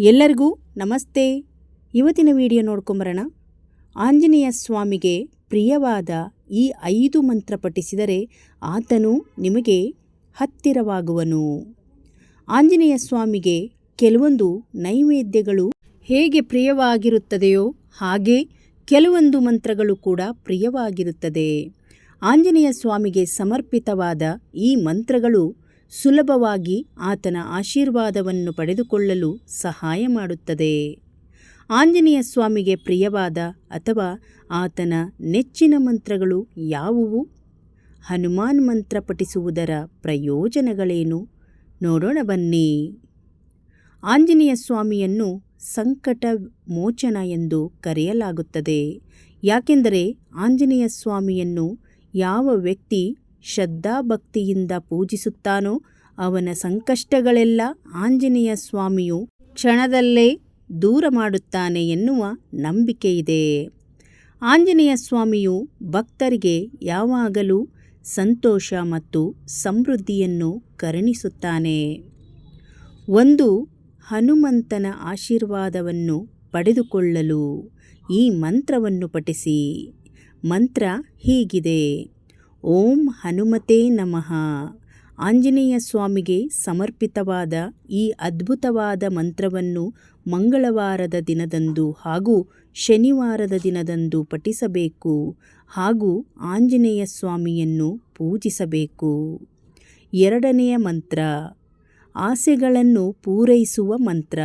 ಎಲ್ಲರಿಗೂ ನಮಸ್ತೆ. ಇವತ್ತಿನ ವಿಡಿಯೋ ನೋಡ್ಕೊಂಬರೋಣ. ಆಂಜನೇಯ ಸ್ವಾಮಿಗೆ ಪ್ರಿಯವಾದ ಈ ಐದು ಮಂತ್ರ ಪಠಿಸಿದರೆ ಆತನು ನಿಮಗೆ ಹತ್ತಿರವಾಗುವನು. ಆಂಜನೇಯ ಸ್ವಾಮಿಗೆ ಕೆಲವೊಂದು ನೈವೇದ್ಯಗಳು ಹೇಗೆ ಪ್ರಿಯವಾಗಿರುತ್ತದೆಯೋ ಹಾಗೆ ಕೆಲವೊಂದು ಮಂತ್ರಗಳು ಕೂಡ ಪ್ರಿಯವಾಗಿರುತ್ತದೆ. ಆಂಜನೇಯ ಸ್ವಾಮಿಗೆ ಸಮರ್ಪಿತವಾದ ಈ ಮಂತ್ರಗಳು ಸುಲಭವಾಗಿ ಆತನ ಆಶೀರ್ವಾದವನ್ನು ಪಡೆದುಕೊಳ್ಳಲು ಸಹಾಯ ಮಾಡುತ್ತದೆ. ಆಂಜನೇಯ ಸ್ವಾಮಿಗೆ ಪ್ರಿಯವಾದ ಅಥವಾ ಆತನ ನೆಚ್ಚಿನ ಮಂತ್ರಗಳು ಯಾವುವು? ಹನುಮಾನ್ ಮಂತ್ರ ಪಠಿಸುವುದರ ಪ್ರಯೋಜನಗಳೇನು? ನೋಡೋಣ ಬನ್ನಿ. ಆಂಜನೇಯ ಸ್ವಾಮಿಯನ್ನು ಸಂಕಟ ಮೋಚನ ಎಂದು ಕರೆಯಲಾಗುತ್ತದೆ. ಯಾಕೆಂದರೆ ಆಂಜನೇಯ ಸ್ವಾಮಿಯನ್ನು ಯಾವ ವ್ಯಕ್ತಿ ಶ್ರದ್ಧಾಭಕ್ತಿಯಿಂದ ಪೂಜಿಸುತ್ತಾನೋ ಅವನ ಸಂಕಷ್ಟಗಳೆಲ್ಲ ಆಂಜನೇಯ ಸ್ವಾಮಿಯು ಕ್ಷಣದಲ್ಲೇ ದೂರ ಮಾಡುತ್ತಾನೆ ಎನ್ನುವ ನಂಬಿಕೆಯಿದೆ ಆಂಜನೇಯ ಸ್ವಾಮಿಯು ಭಕ್ತರಿಗೆ ಯಾವಾಗಲೂ ಸಂತೋಷ ಮತ್ತು ಸಮೃದ್ಧಿಯನ್ನು ಕರುಣಿಸುತ್ತಾನೆ. ಒಂದು ಹನುಮಂತನ ಆಶೀರ್ವಾದವನ್ನು ಪಡೆದುಕೊಳ್ಳಲು ಈ ಮಂತ್ರವನ್ನು ಪಠಿಸಿ. ಮಂತ್ರ ಹೀಗಿದೆ. ಓಂ ಹನುಮತೆ ನಮಃ. ಆಂಜನೇಯ ಸ್ವಾಮಿಗೆ ಸಮರ್ಪಿತವಾದ ಈ ಅದ್ಭುತವಾದ ಮಂತ್ರವನ್ನು ಮಂಗಳವಾರದ ದಿನದಂದು ಹಾಗೂ ಶನಿವಾರದ ದಿನದಂದು ಪಠಿಸಬೇಕು ಹಾಗೂ ಆಂಜನೇಯ ಸ್ವಾಮಿಯನ್ನು ಪೂಜಿಸಬೇಕು. ಎರಡನೆಯ ಮಂತ್ರ, ಆಸೆಗಳನ್ನು ಪೂರೈಸುವ ಮಂತ್ರ.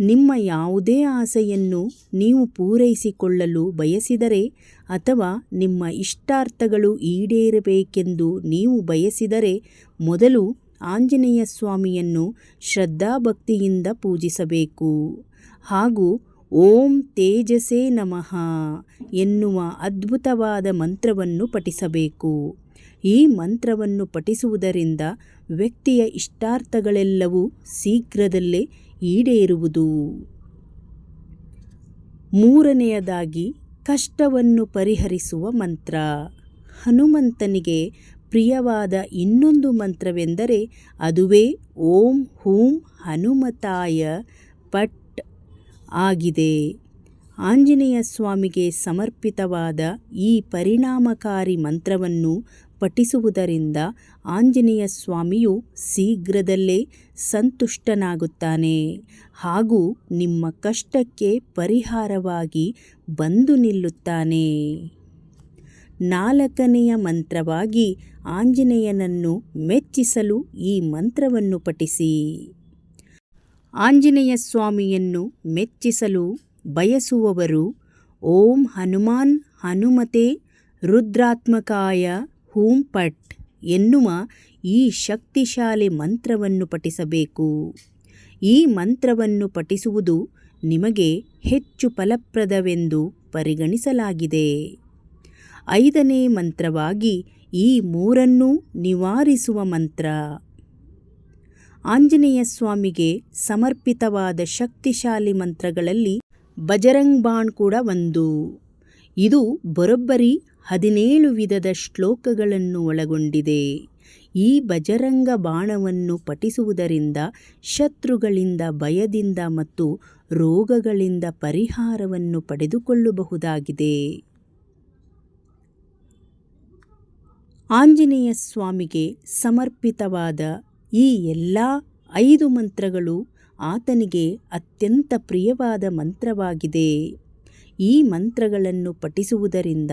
ನಿಮ್ಮ ಯಾವುದೇ ಆಸೆಯನ್ನು ನೀವು ಪೂರೈಸಿಕೊಳ್ಳಲು ಬಯಸಿದರೆ ಅಥವಾ ನಿಮ್ಮ ಇಷ್ಟಾರ್ಥಗಳು ಈಡೇರಬೇಕೆಂದು ನೀವು ಬಯಸಿದರೆ ಮೊದಲು ಆಂಜನೇಯ ಸ್ವಾಮಿಯನ್ನು ಶ್ರದ್ಧಾಭಕ್ತಿಯಿಂದ ಪೂಜಿಸಬೇಕು. ಹಾಗೂ ಓಂ ತೇಜಸೇ ನಮಃ ಎನ್ನುವ ಅದ್ಭುತವಾದ ಮಂತ್ರವನ್ನು ಪಠಿಸಬೇಕು. ಈ ಮಂತ್ರವನ್ನು ಪಠಿಸುವುದರಿಂದ ವ್ಯಕ್ತಿಯ ಇಷ್ಟಾರ್ಥಗಳೆಲ್ಲವೂ ಶೀಘ್ರದಲ್ಲೇ ಈಡೇರುವುದು. ಮೂರನೆಯದಾಗಿ ಕಷ್ಟವನ್ನು ಪರಿಹರಿಸುವ ಮಂತ್ರ. ಹನುಮಂತನಿಗೆ ಪ್ರಿಯವಾದ ಇನ್ನೊಂದು ಮಂತ್ರವೆಂದರೆ ಅದುವೇ ಓಂ ಹೂಂ ಹನುಮತಾಯ ಪಟ್ ಆಗಿದೆ. ಆಂಜನೇಯ ಸ್ವಾಮಿಗೆ ಸಮರ್ಪಿತವಾದ ಈ ಪರಿಣಾಮಕಾರಿ ಮಂತ್ರವನ್ನು ಪಠಿಸುವುದರಿಂದ ಆಂಜನೇಯ ಸ್ವಾಮಿಯು ಶೀಘ್ರದಲ್ಲೇ ಸಂತುಷ್ಟನಾಗುತ್ತಾನೆ ಹಾಗೂ ನಿಮ್ಮ ಕಷ್ಟಕ್ಕೆ ಪರಿಹಾರವಾಗಿ ಬಂದು ನಿಲ್ಲುತ್ತಾನೆ. ನಾಲ್ಕನೆಯ ಮಂತ್ರವಾಗಿ ಆಂಜನೇಯನನ್ನು ಮೆಚ್ಚಿಸಲು ಈ ಮಂತ್ರವನ್ನು ಪಠಿಸಿ. ಆಂಜನೇಯ ಸ್ವಾಮಿಯನ್ನು ಮೆಚ್ಚಿಸಲು ಬಯಸುವವರು, ಓಂ ಹನುಮಾನ್ ಹನುಮತೆ ರುದ್ರಾತ್ಮಕಾಯ ಹೂಂ ಪಟ್ ಎನ್ನುವ ಈ ಶಕ್ತಿಶಾಲಿ ಮಂತ್ರವನ್ನು ಪಠಿಸಬೇಕು. ಈ ಮಂತ್ರವನ್ನು ಪಠಿಸುವುದು ನಿಮಗೆ ಹೆಚ್ಚು ಫಲಪ್ರದವೆಂದು ಪರಿಗಣಿಸಲಾಗಿದೆ. ಐದನೇ ಮಂತ್ರವಾಗಿ ಈ ಮೂರನ್ನೂ ನಿವಾರಿಸುವ ಮಂತ್ರ. ಆಂಜನೇಯ ಸ್ವಾಮಿಗೆ ಸಮರ್ಪಿತವಾದ ಶಕ್ತಿಶಾಲಿ ಮಂತ್ರಗಳಲ್ಲಿ ಬಜರಂಗ್ ಬಾಣ್ ಕೂಡ ಒಂದು. ಇದು ಬರೋಬ್ಬರಿ ಹದಿನೇಳು ವಿಧದ ಶ್ಲೋಕಗಳನ್ನು ಒಳಗೊಂಡಿದೆ. ಈ ಬಜರಂಗ ಬಾಣವನ್ನು ಪಠಿಸುವುದರಿಂದ ಶತ್ರುಗಳಿಂದ ಭಯದಿಂದ ಮತ್ತು ರೋಗಗಳಿಂದ ಪರಿಹಾರವನ್ನು ಪಡೆದುಕೊಳ್ಳಬಹುದಾಗಿದೆ. ಆಂಜನೇಯ ಸ್ವಾಮಿಗೆ ಸಮರ್ಪಿತವಾದ ಈ ಎಲ್ಲ ಐದು ಮಂತ್ರಗಳು ಆತನಿಗೆ ಅತ್ಯಂತ ಪ್ರಿಯವಾದ ಮಂತ್ರವಾಗಿದೆ. ಈ ಮಂತ್ರಗಳನ್ನು ಪಠಿಸುವುದರಿಂದ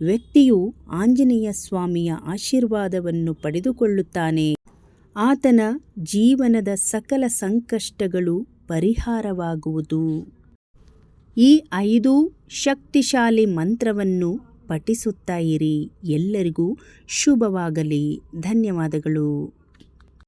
ವ್ಯಕ್ತಿಯು ಆಂಜನೇಯ ಸ್ವಾಮಿಯ ಆಶೀರ್ವಾದವನ್ನು ಪಡೆದುಕೊಳ್ಳುತ್ತಾನೆ. ಆತನ ಜೀವನದ ಸಕಲ ಸಂಕಷ್ಟಗಳು ಪರಿಹಾರವಾಗುವುದು. ಈ ಐದು ಶಕ್ತಿಶಾಲಿ ಮಂತ್ರವನ್ನು ಪಠಿಸುತ್ತಾ ಇರಿ. ಎಲ್ಲರಿಗೂ ಶುಭವಾಗಲಿ. ಧನ್ಯವಾದಗಳು.